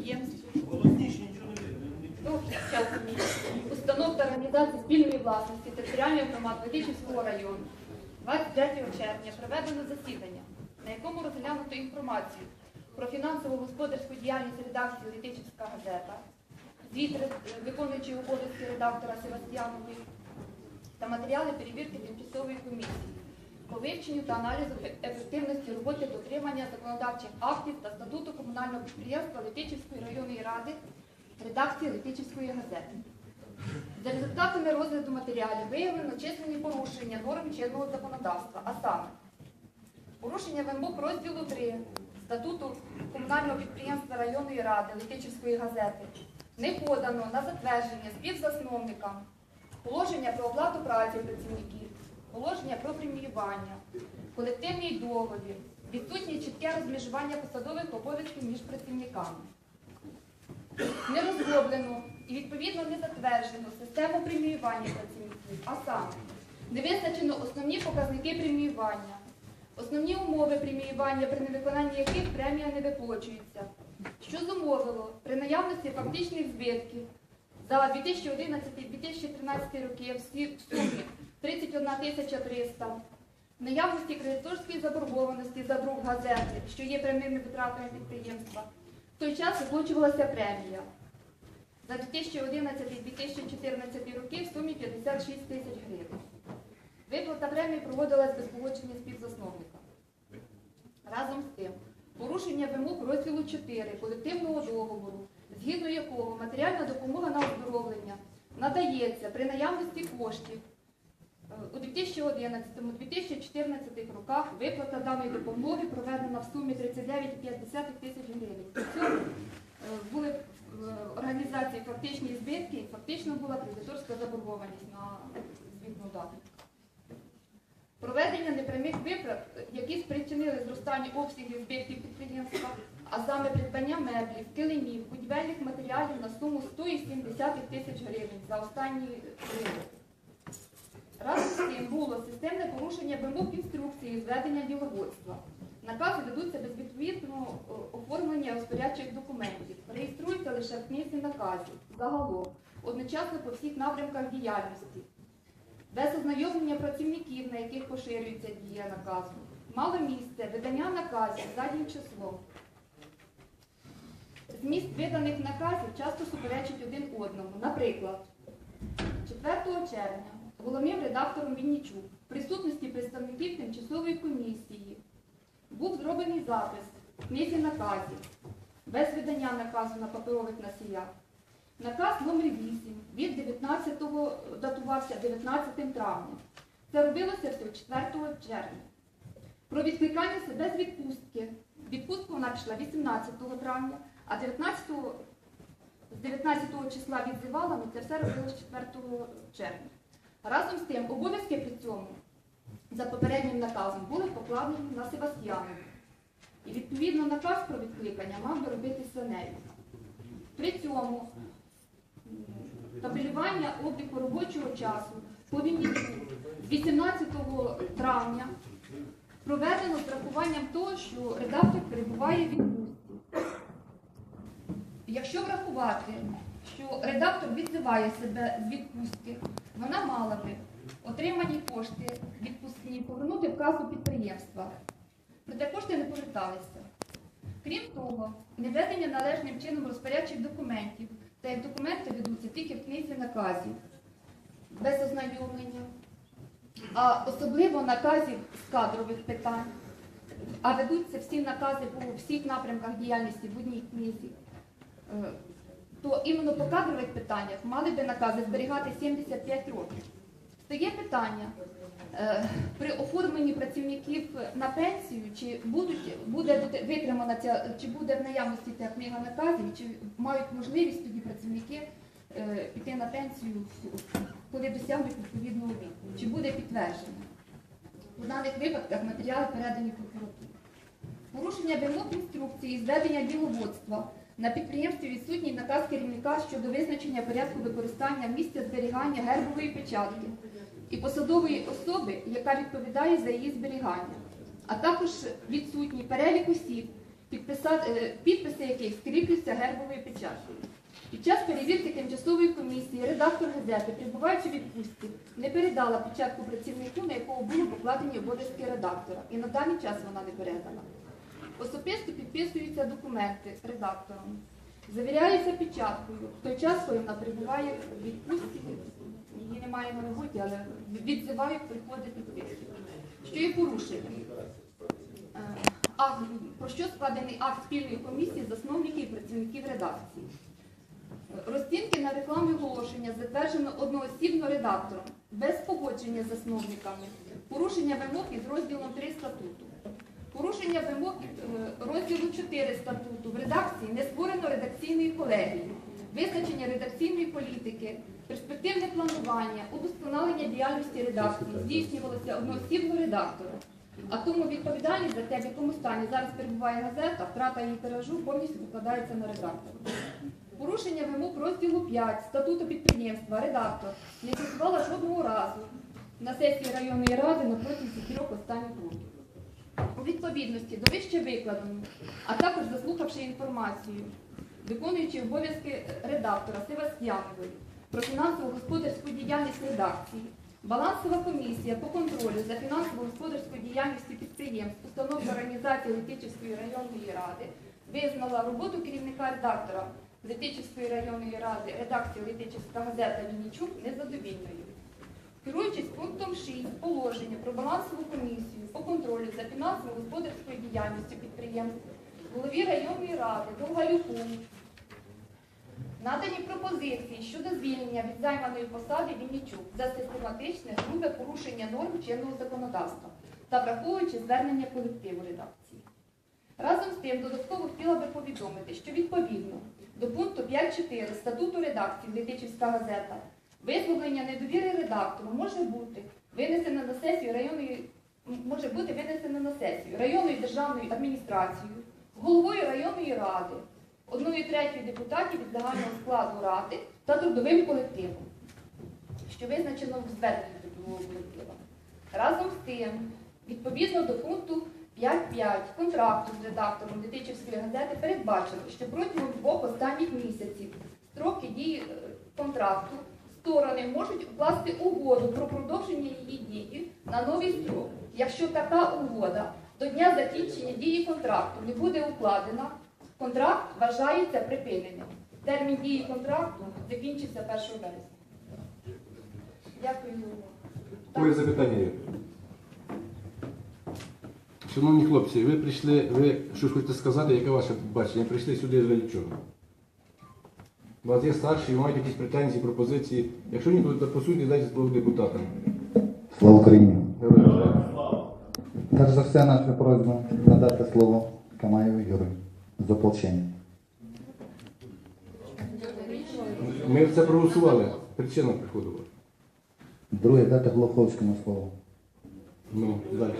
підприємств, ну, установ та організацій спільної власності територіальних громад Ведичівського району 23 червня проведено засідання, на якому розглянуто інформацію про фінансово-господарську діяльність редакції Летичівська газета, звіт виконуючої обов'язки редактора Севастьянової та матеріали перевірки тимчасової комісії по вивченню та аналізу ефективності роботи дотримання законодавчих актів та статуту комунального підприємства Летичівської районної ради редакції Летичівської газети. За результатами розгляду матеріалів виявлено численні порушення норм чинного законодавства, а саме порушення вимог розділу 3 статуту комунального підприємства районної ради Летичівської газети не подано на затвердження співзасновникам положення про оплату праці працівників, положення про преміювання, колективний договір, відсутнє чітке розмежування посадових обов'язків між працівниками. Не розроблено і відповідно не затверджено систему преміювання працівників, а саме не визначено основні показники преміювання, основні умови преміювання, при невиконанні яких премія не виплачується, що зумовило при наявності фактичних збитків за 2011-2013 роки в сумі 31 тисяча 300, наявності кредиторської заборгованості за друг газети, що є прямими витратами підприємства, в той час виплачувалася премія за 2011-2014 роки в сумі 56 тисяч гривень. Виплата премії проводилась без погодження співзасновника. Разом з тим, порушення вимог розділу 4 колективного договору, згідно якого матеріальна допомога на оздоровлення надається при наявності коштів. Е, У 2011-2014 роках виплата даної допомоги проведена в сумі 39,5 тисяч гривень. При цьому е, були в організації фактичні збитки, і фактично була кредиторська заборгованість на звітну дату. Проведення непрямих виплат, які спричинили зростання обсягів збитків підприємства, а саме придбання меблів, килимів, будівельних матеріалів на суму 170 тисяч гривень за останні три роки. Разом з тим було системне порушення вимог інструкції з ведення діловодства. Накази ведуться без відповідного оформлення розпорядчих документів, реєструються лише в книзі наказів, загалом, одночасно по всіх напрямках діяльності, без ознайомлення працівників, на яких поширюється дія наказу. Мало місце видання наказів заднім числом. Зміст виданих наказів часто суперечить один одному. Наприклад, 4 червня головним редактором Віннічук в присутності представників тимчасової комісії був зроблений запис в наказів без видання наказу на паперових носіях. Наказ номер 8 від 19-го датувався 19 травня. Це робилося всього 4 червня. Про відкликання себе з відпустки. Відпустку вона пішла 18 травня, а 19 з 19 числа відзивала, але це все робилось 4 червня. Разом з тим, обов'язки при цьому за попереднім наказом були покладені на Севастьянову. І відповідно наказ про відкликання мав би робитися нею. При цьому табелювання обліку робочого часу по Вінниці 18 травня проведено з рахуванням того, що редактор перебуває в відпустці. Якщо врахувати, що редактор відзиває себе з відпустки, вона мала би отримані кошти відпускні повернути в касу підприємства. Проте кошти не поверталися. Крім того, неведення належним чином розпорядчих документів, та як документи ведуться тільки в книзі наказів, без ознайомлення, а особливо наказів з кадрових питань, а ведуться всі накази по всіх напрямках діяльності в одній книзі, е, то іменно по кадрових питаннях мали би накази зберігати 75 років. Стає питання е, при оформленні працівників на пенсію, чи будуть буде витримана ця, чи буде в наявності ця книга наказів, чи мають можливість тоді працівники е, піти на пенсію, коли досягнуть відповідного віку, чи буде підтверджено. У даних випадках матеріали передані прокуратурі. Порушення вимог інструкції з ведення діловодства на підприємстві відсутній наказ керівника щодо визначення порядку використання місця зберігання гербової печатки і посадової особи, яка відповідає за її зберігання, а також відсутній перелік осіб, е, підписи яких скріплюються гербовою печаткою. Під час перевірки тимчасової комісії редактор газети, прибуваючи відпустці, не передала печатку працівнику, на якого були покладені обов'язки редактора, і на даний час вона не передана. Особисто підписуються документи редактором, завіряється печаткою. В той час, коли вона перебуває в відпустці, її немає на роботі, але відзивають, приходить підписує. Що є порушенням? Е, акт, про що складений акт спільної комісії засновників і працівників редакції. Розцінки на рекламу оголошення затверджено одноосібно редактором, без погодження засновниками, порушення вимог із розділом 3 статуту. Порушення вимог е, розділу 4 статуту в редакції не створено редакційної колегії, визначення редакційної політики, перспективне планування, удосконалення діяльності редакції здійснювалося одноосібно редактором. А тому відповідальність за те, в якому стані зараз перебуває газета, втрата її тиражу повністю покладається на редактора. Порушення вимог розділу 5 статуту підприємства редактор не фіксувала жодного разу на сесії районної ради на протязі трьох останніх років. У відповідності до вище викладеного, а також заслухавши інформацію, виконуючи обов'язки редактора Севастьянової про фінансово-господарську діяльність редакції, балансова комісія по контролю за фінансово-господарською діяльністю підприємств, установ та організацій Летичівської районної ради визнала роботу керівника редактора Летичівської районної ради редакції Летичівська газета Вінничук незадовільною. Керуючись пунктом 6 положення про балансову комісію по контролю за фінансово-господарською діяльністю підприємств, голові районної ради Довгалюку надані пропозиції щодо звільнення від займаної посади Вінничук за систематичне грубе порушення норм чинного законодавства та враховуючи звернення колективу редакції. Разом з тим, додатково хотіла би повідомити, що відповідно до пункту 5.4 статуту редакції Летичівська газета висловлення недовіри редактору може бути винесено на сесію районної може бути винесено на сесію районною державною адміністрацією, головою районної ради, одною третьою депутатів від загального складу ради та трудовим колективом, що визначено в зверненні трудового колектива. Разом з тим, відповідно до пункту 5.5 контракту з редактором Дитичівської газети передбачено, що протягом двох останніх місяців строки дії е, контракту сторони можуть укласти угоду про продовження її дії на новий строк. Якщо така угода до дня закінчення дії контракту не буде укладена, контракт вважається припиненим. Термін дії контракту закінчиться 1 березня. Дякую. за запитання є. Шановні хлопці, ви прийшли, ви щось хочете сказати, яке ваше бачення? Прийшли сюди для чого? У вас є старші, маєте якісь претензії, пропозиції. Якщо ні, то по суті дайте слово депутатам. Слава Україні! Перш за все, наша просьба надати слово Камаєву Юрію з ополчення. Ми це проголосували. Причина приходила. Друге, дати Глуховському слово. Ну, далі.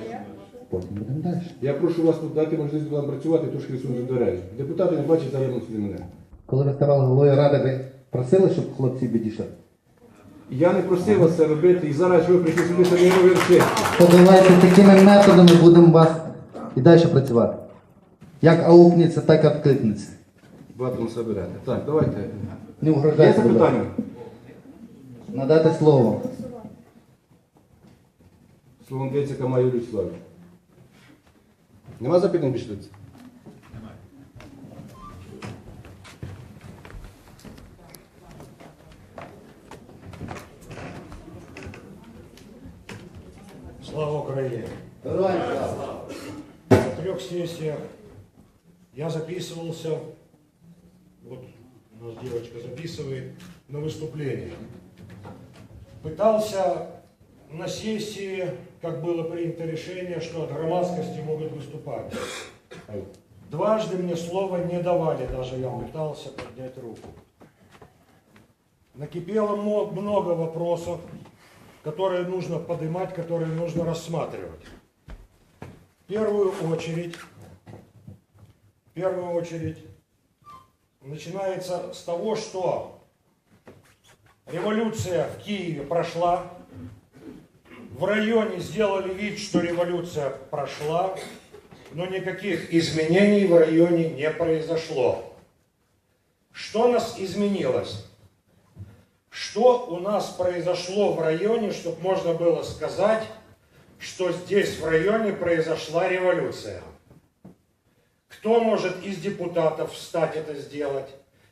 Потім будемо далі. Я прошу вас тут дати можливість вам працювати, трошки відсунути до двері. Депутати не бачать зараз сюди мене. Коли ви ставали головою ради, ви просили, щоб хлопці підійшли? Я не просив вас це робити, і зараз ви прийшли сюди самі робити. То давайте такими методами будемо вас і далі працювати. Як аукнеться, так і відкликнеться. Багато на себе берете. Так, давайте. Не Є угрожайте. будь ласка. запитання? Надати слово. Слово надається Камаю Славі. Нема запитань більше? до цього? Слава слава! На трех сессиях я записывался, вот у нас девочка записывает, на выступление. Пытался на сессии, как было принято решение, что от громадскости могут выступать. Дважды мне слова не давали, даже я пытался поднять руку. Накипело много вопросов, которые нужно поднимать, которые нужно рассматривать. В первую очередь, в первую очередь, начинается с того, что революция в Киеве прошла, в районе сделали вид, что революция прошла, но никаких изменений в районе не произошло. Что нас изменилось? Что у нас произошло в районе, чтобы можно было сказать, что здесь в районе произошла революция? Кто может из депутатов встать это сделать?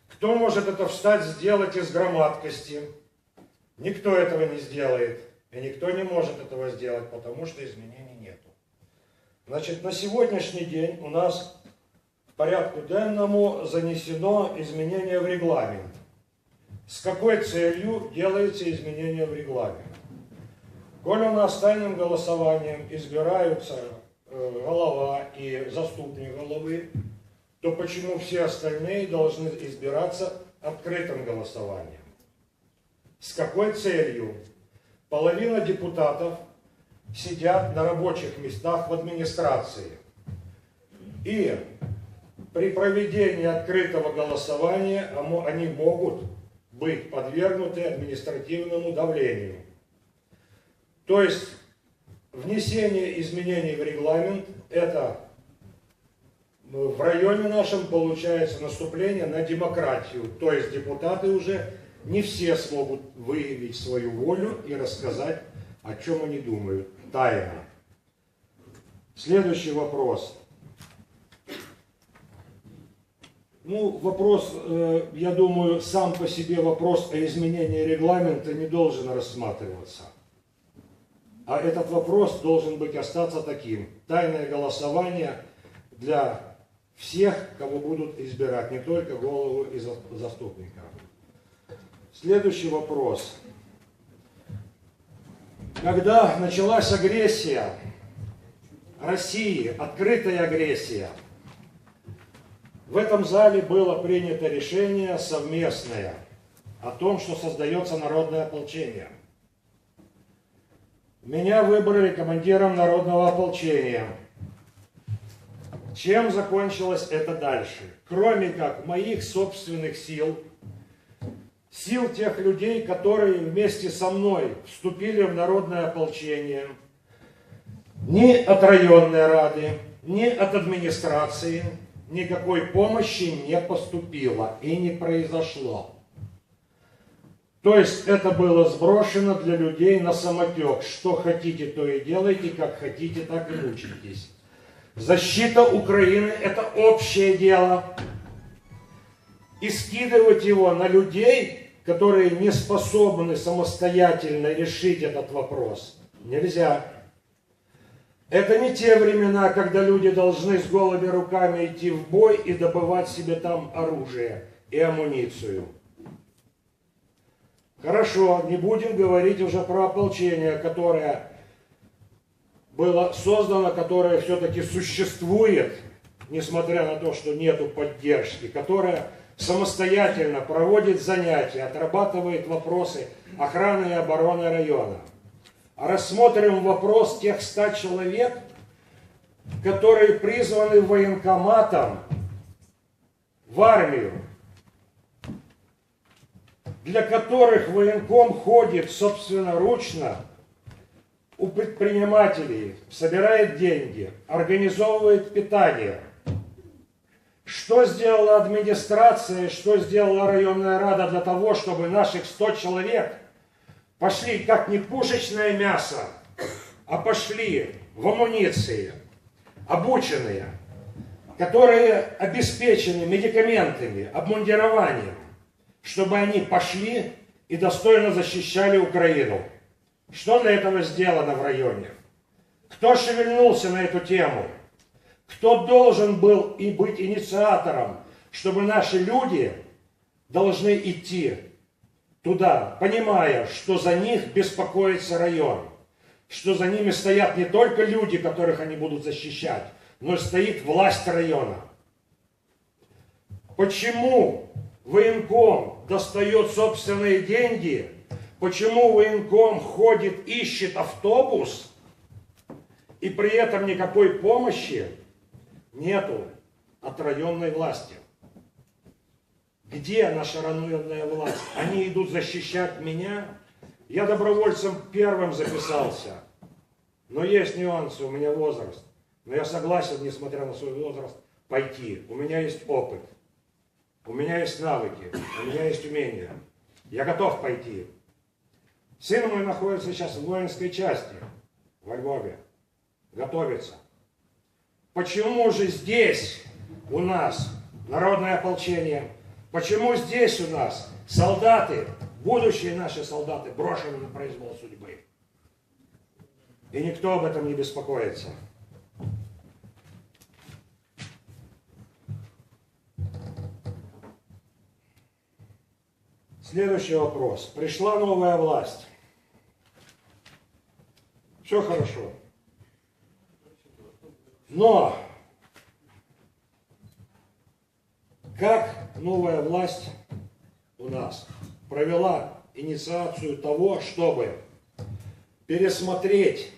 Кто может это встать сделать из громадкости? Никто этого не сделает. И никто не может этого сделать, потому что изменений нету. Значит, на сегодняшний день у нас в порядку денному занесено изменение в регламент. С какой целью делается изменение в регламент? Коли у нас тайным голосованием избираются э, голова и заступник головы, то почему все остальные должны избираться открытым голосованием? С какой целью? Половина депутатов сидят на рабочих местах в администрации. И при проведении открытого голосования они могут быть подвергнуты административному давлению. То есть внесение изменений в регламент – это ну, в районе нашем получается наступление на демократию. То есть депутаты уже не все смогут выявить свою волю и рассказать, о чем они думают. Тайно. Следующий вопрос. Ну, вопрос, э, я думаю, сам по себе вопрос о изменении регламента не должен рассматриваться. А этот вопрос должен быть остаться таким. Тайное голосование для всех, кого будут избирать, не только голову и за- заступника. Следующий вопрос. Когда началась агрессия России, открытая агрессия, в этом зале было принято решение совместное о том, что создается народное ополчение. Меня выбрали командиром народного ополчения. Чем закончилось это дальше? Кроме как моих собственных сил, сил тех людей, которые вместе со мной вступили в народное ополчение, ни от районной рады, ни от администрации никакой помощи не поступило и не произошло. То есть это было сброшено для людей на самотек. Что хотите, то и делайте, как хотите, так и мучитесь. Защита Украины – это общее дело. И скидывать его на людей, которые не способны самостоятельно решить этот вопрос, нельзя. Это не те времена, когда люди должны с голыми руками идти в бой и добывать себе там оружие и амуницию. Хорошо, не будем говорить уже про ополчение, которое было создано, которое все-таки существует, несмотря на то, что нету поддержки, которое самостоятельно проводит занятия, отрабатывает вопросы охраны и обороны района. Рассмотрим вопрос тех ста человек, которые призваны военкоматом в армию, для которых военком ходит собственноручно у предпринимателей, собирает деньги, организовывает питание. Что сделала администрация, что сделала районная рада для того, чтобы наших 100 человек пошли как не пушечное мясо, а пошли в амуниции, обученные, которые обеспечены медикаментами, обмундированием, чтобы они пошли и достойно защищали Украину. Что для этого сделано в районе? Кто шевельнулся на эту тему? Кто должен был и быть инициатором, чтобы наши люди должны идти туда, понимая, что за них беспокоится район, что за ними стоят не только люди, которых они будут защищать, но стоит власть района. Почему военком достает собственные деньги, почему военком ходит, ищет автобус, и при этом никакой помощи нету от районной власти. Где наша районная власть? Они идут защищать меня. Я добровольцем первым записался. Но есть нюансы, у меня возраст. Но я согласен, несмотря на свой возраст, пойти. У меня есть опыт, у меня есть навыки, у меня есть умения. Я готов пойти. Сын мой находится сейчас в воинской части во Львове. Готовится. Почему же здесь у нас народное ополчение? Почему здесь у нас солдаты, будущие наши солдаты, брошены на произвол судьбы? И никто об этом не беспокоится. Следующий вопрос. Пришла новая власть. Все хорошо. Но как новая власть у нас провела инициацию того, чтобы пересмотреть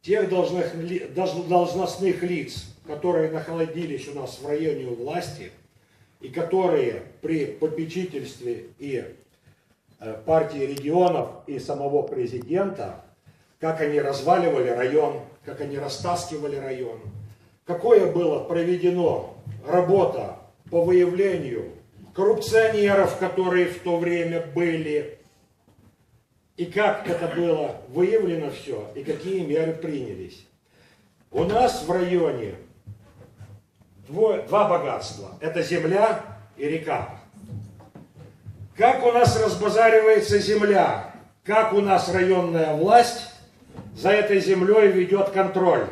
тех должных должностных лиц, которые находились у нас в районе власти, и которые при попечительстве и э, партии регионов и самого президента, как они разваливали район, как они растаскивали район, какое было проведено работа по выявлению коррупционеров, которые в то время были, и как это было выявлено все, и какие меры принялись. У нас в районе Двое, два богатства. Это земля и река. Как у нас разбазаривается земля, как у нас районная власть за этой землей ведет контроль.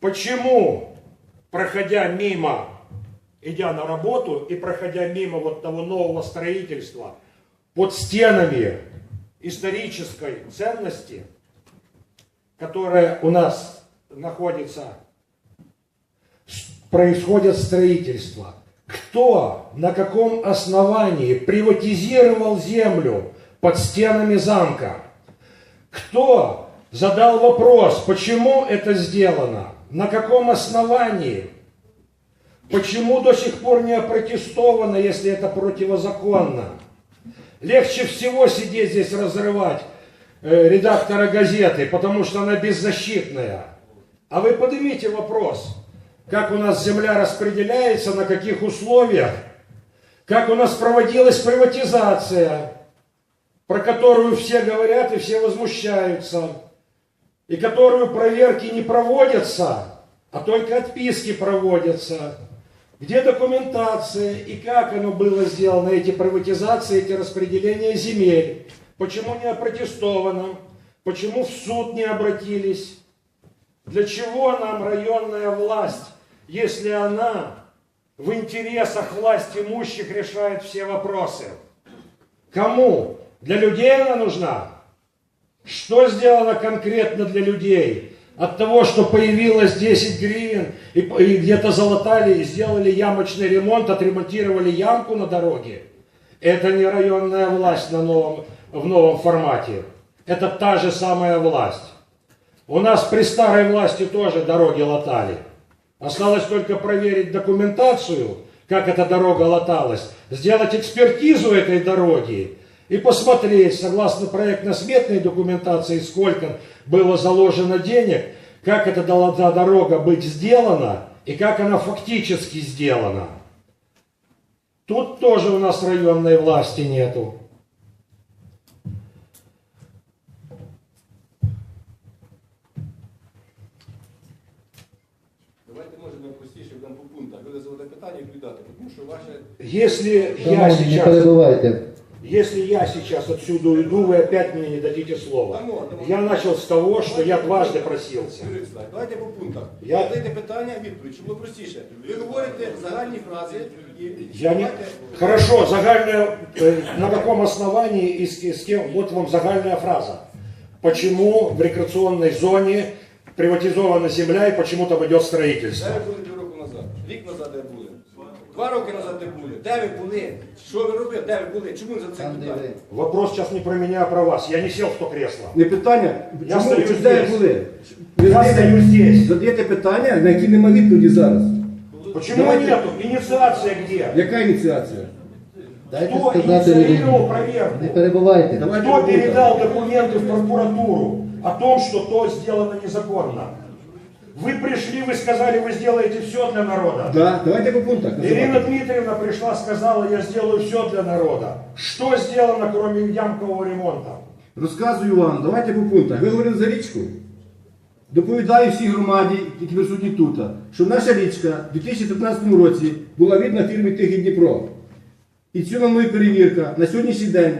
Почему, проходя мимо, идя на работу и проходя мимо вот того нового строительства, под стенами исторической ценности, которая у нас находится происходит строительство. Кто на каком основании приватизировал землю под стенами замка? Кто задал вопрос, почему это сделано? На каком основании? Почему до сих пор не опротестовано, если это противозаконно? Легче всего сидеть здесь разрывать э, редактора газеты, потому что она беззащитная. А вы поднимите вопрос, как у нас земля распределяется, на каких условиях, как у нас проводилась приватизация, про которую все говорят и все возмущаются, и которую проверки не проводятся, а только отписки проводятся. Где документация и как оно было сделано, эти приватизации, эти распределения земель? Почему не опротестовано? Почему в суд не обратились? Для чего нам районная власть, если она в интересах власть имущих решает все вопросы? Кому? Для людей она нужна? Что сделано конкретно для людей? От того, что появилось 10 гривен и, и где-то залатали и сделали ямочный ремонт, отремонтировали ямку на дороге. Это не районная власть на новом, в новом формате. Это та же самая власть. У нас при старой власти тоже дороги латали. Осталось только проверить документацию, как эта дорога латалась, сделать экспертизу этой дороги и посмотреть, согласно проектно-сметной документации, сколько было заложено денег, как эта должна дорога быть сделана и как она фактически сделана. Тут тоже у нас районной власти нету. Давайте може найпростіше будемо по пунктах. Ви задати питання і відповідати, тому що ваше Если я Шановні, не сейчас перебивайте. Если я сейчас отсюда уйду, вы опять мне не дадите слова. Я начал с того, что я дважды просился. Юрій Вячеславович, давайте по пунктах. Я- Задайте питання, відповідь, щоб було простіше. Ви говорите загальні фрази і Я не... давайте- Хорошо, загальная, э, на каком основании и с, и с кем, вот вам загальная фраза. Почему в рекреационной зоне приватизована земля и почему там идет строительство? Де ви Два роки назад де були? Де ви були? Що ви робили? Де ви були? Чому за це ви. Вопрос сейчас не про меня, а про вас. Я не сел в то кресло. Не питання, Я чому стою де здесь. були? Ви Я задаєте- стою здесь. задаєте питання, на які нема відповіді зараз. Почему Давайте- нету? Инициация где? Яка ініціація? Дайте Кто сказати инициировал людині. проверку? Не перебивайте. Давайте Кто пунктам. передал документы в прокуратуру о том, что то сделано незаконно? Вы пришли, вы сказали, вы сделаете все для народа. Да, давайте по пунктах. Ирина називати. Дмитриевна пришла, сказала, я сделаю все для народа. Что сделано, кроме ямкового ремонта? Розказую вам, давайте по пунктах. Ви говорили за річку. Доповідаю всій громаді, які присутні тут, що наша річка в 2015 році була видна фірмі Тихий Дніпро. І цю мною перевірка на сьогоднішній день,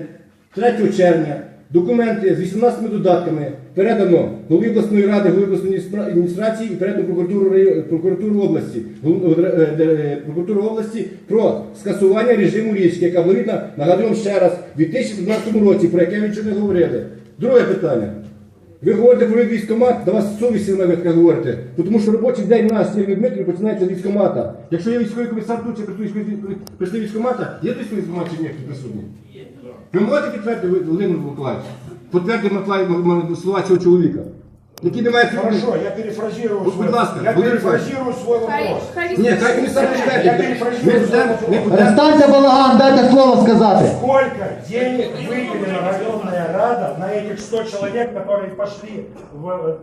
3 червня, документи з 18 додатками передано голові обласної ради, голові обласної адміністра- адміністрації і передано прокуратуру, прокуратуру області, е, е, е, прокуратуру області про скасування режиму річки, яка вирідна, вам ще раз, в 2015 році, про яке ви нічого не говорили. Друге питання. Ви говорите про військомат, до вас совісті навіть як говорите. Тому що робочий день у нас Сергій Дмитрів починається з військомата. Якщо є військовий комісар тут, чи прийшли військомата, є десь військомат чи ні хто присутні? Ви можете підтвердити Володимир Миколаївич? Підтвердити Миколаїв слова цього чоловіка, який не має Хорошо, я перефразирую Вот, свой, будь ласка, я Володимир перефразирую свой Хай, вопрос. хай Ні, хай комісар Я підтвердить. перефразирую Ми будемо- ми будемо- Перестаньте балаган, дайте слово сказати. Сколько денег выделила районная рада на этих 100 человек, которые пошли в,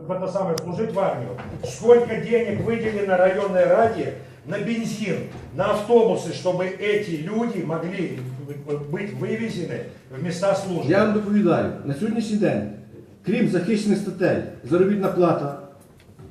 в это самое, служить в армию? Сколько денег выделено районной раде на бензин, на автобусы, чтобы эти люди могли быть вывезены в места службы? Я вам доповідаю, на сьогоднішній день, крім захищених статей, заробітна плата,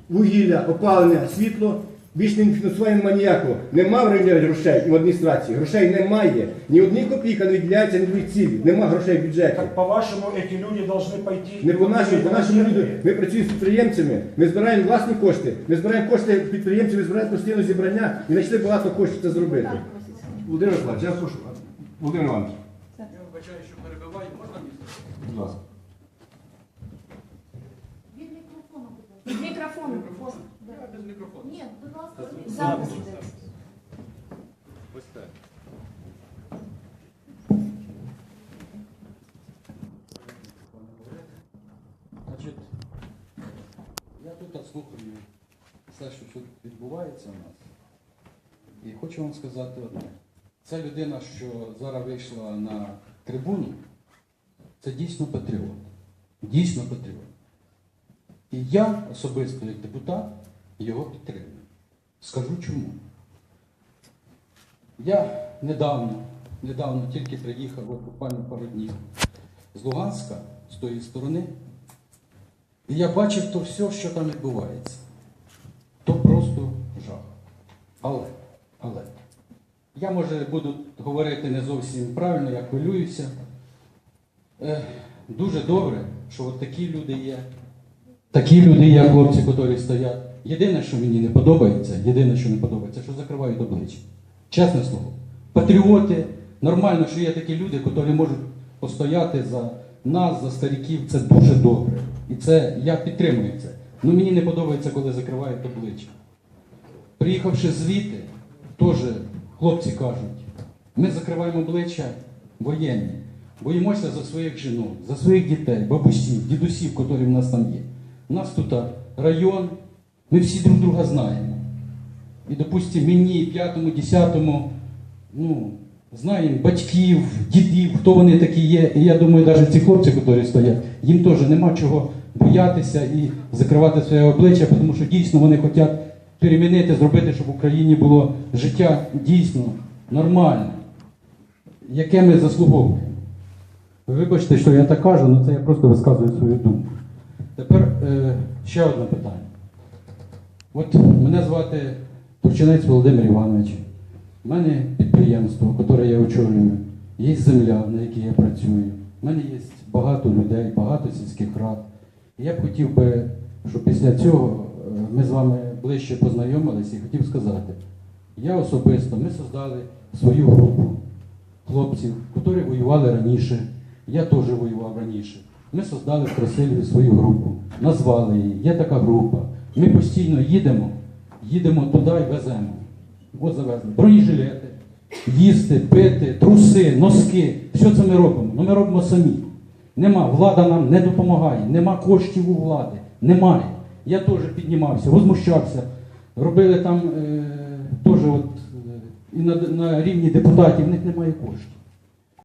вугілля, опалення, світло, більш не фінансування немає ніякого. Нема в районі грошей в адміністрації. Грошей немає. Ні одні копійка не виділяється, ні дві цілі. Нема грошей в бюджеті. Так по-вашему, эти люди должны пойти... Не по нашим, по людям. людям. Ми працюємо з підприємцями, ми збираємо власні кошти, ми збираємо кошти підприємців, ми збираємо постійно зібрання і знайшли багато коштів це зробити. Володимир Миколаївич, я прошу. Володимир Іванович, Я вибачаю, що перебиваю, можна мені? будь ласка. Мікрофон. Я без мікрофону. Іде. Ось так. Я тут слухаю все, що тут відбувається у нас. І хочу вам сказати одне. Ця людина, що зараз вийшла на трибуну, це дійсно патріот. Дійсно патріот. І я особисто, як депутат, його підтримую. Скажу чому. Я недавно, недавно тільки приїхав, от буквально пару днів, з Луганська, з тої сторони, і я бачив то все, що там відбувається. То просто жах. Але, але, я може буду говорити не зовсім правильно, я хвилююся. Е, дуже добре, що от такі люди є. Такі люди є, хлопці, які стоять. Єдине, що мені не подобається, єдине, що не подобається, що закривають обличчя. Чесне слово. Патріоти, нормально, що є такі люди, які можуть постояти за нас, за стариків, це дуже добре. І це я підтримую це. Ну мені не подобається, коли закривають обличчя. Приїхавши звідти, теж хлопці кажуть, ми закриваємо обличчя воєнні, боїмося за своїх жінок, за своїх дітей, бабусів, дідусів, які в нас там є. У нас тут район, ми всі друг друга знаємо. І, допустимо, мені, п'ятому, десятому, ну, знаємо батьків, дідів, хто вони такі є. І я думаю, навіть ці хлопці, які стоять, їм теж нема чого боятися і закривати своє обличчя, тому що дійсно вони хочуть перемінити, зробити, щоб в Україні було життя дійсно нормальне, яке ми заслуговуємо. Вибачте, що я так кажу, але це я просто висказую свою думку. Тепер е, ще одне питання. От мене звати Турчинець Володимир Іванович. У мене підприємство, яке я очолюю, є земля, на якій я працюю. У мене є багато людей, багато сільських рад. Я б хотів би, щоб після цього е, ми з вами ближче познайомилися і хотів сказати, я особисто, ми создали свою групу хлопців, які воювали раніше. Я теж воював раніше. Ми создали в Красиліві свою групу, назвали її. Є така група. Ми постійно їдемо, їдемо туди і веземо. От завезли. Бронежилети, їсти, пити, труси, носки. Все це ми робимо. Ну ми робимо самі. Нема, влада нам не допомагає, нема коштів у влади. Немає. Я теж піднімався, возмущався. Робили там е, теж от, е, і на, на рівні депутатів, в них немає коштів.